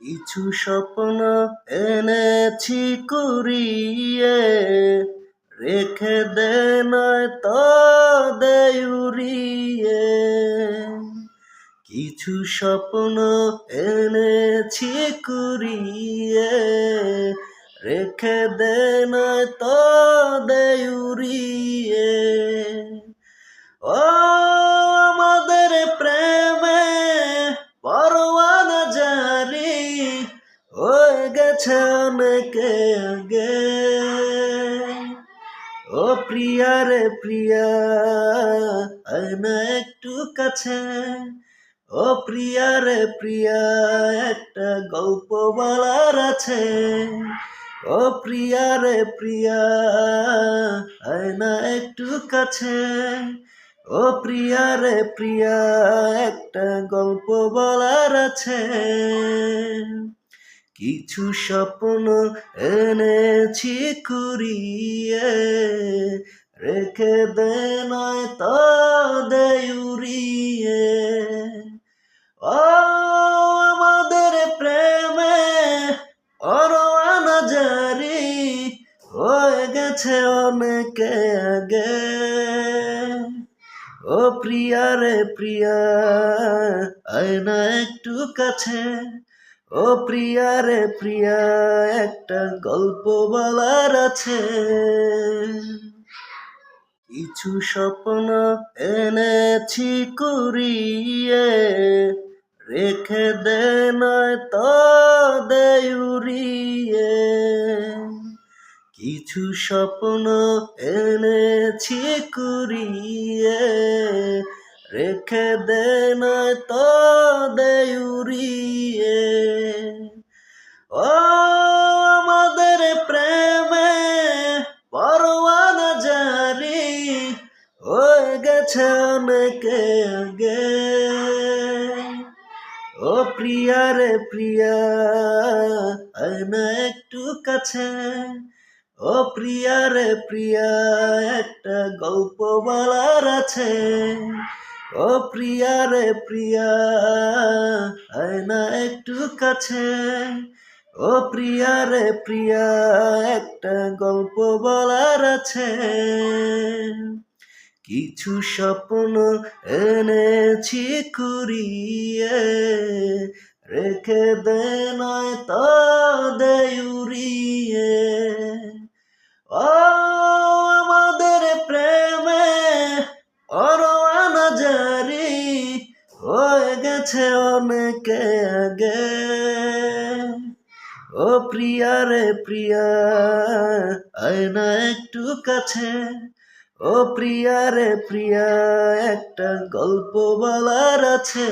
কিছু স্বপ্ন এনেছি কুড়িয়ে, রেখে দে নয় তো দে উড়িয়ে। কিছু স্বপ্ন এনেছি কুড়িয়ে, রেখে দে নয় তো দে উড়িয়ে। ও হয়ে গেছে অনেকে আগে। ও প্রিয়া রে প্রিয়া, আয় না একটু কাছে। ও প্রিয়া রে প্রিয়া, একটা গল্প বলার আছে। ও প্রিয়া রে প্রিয়া, আয় না একটু কাছে। ও প্রিয়া রে প্রিয়া, একটা গল্প বলার আছে। কিছু স্বপ্ন এনেছি কুড়িয়ে। রেখে দে নয় তো উড়িয়ে। ও আমাদের প্রেমে অরওয়ানা জারি, হয়ে গেছে অনেকে আগে। ও প্রিয়া রে প্রিয়া, আয় না একটু কাছে। ও প্রিয়া রে প্রিয়া, একটা গল্প বলার আছে। কিছু স্বপ্ন এনেছি কুড়িয়ে, রেখে দে নয় তো দেউরিয়ে কিছু স্বপ্ন এনেছি কুড়িয়ে রেখে দে নয় তো দে উড়িয়ে। ও আমাদের প্রেমে পরোয়ানা জারি হয়ে গেছে অনেকে আগে। ও প্রিয়া রে প্রিয়া না একটু কাছে। ও প্রিয়া রে প্রিয়া, একটা গল্প বলার আছে। ও প্রিয়া রে প্রিয়া, আয় না একটু কাছে। ও প্রিয়া রে প্রিয়া, একটা গল্প বলার আছে। কিছু স্বপ্ন এনেছি কুড়িয়ে, রেখে দে নয় তো দে উড়িয়ে। গেছে অনেকে আগে ও প্রিয়া রে প্রিয়া আয়না একটু কাছে। ও প্রিয়া রে প্রিয়া, একটা গল্প বলার আছে।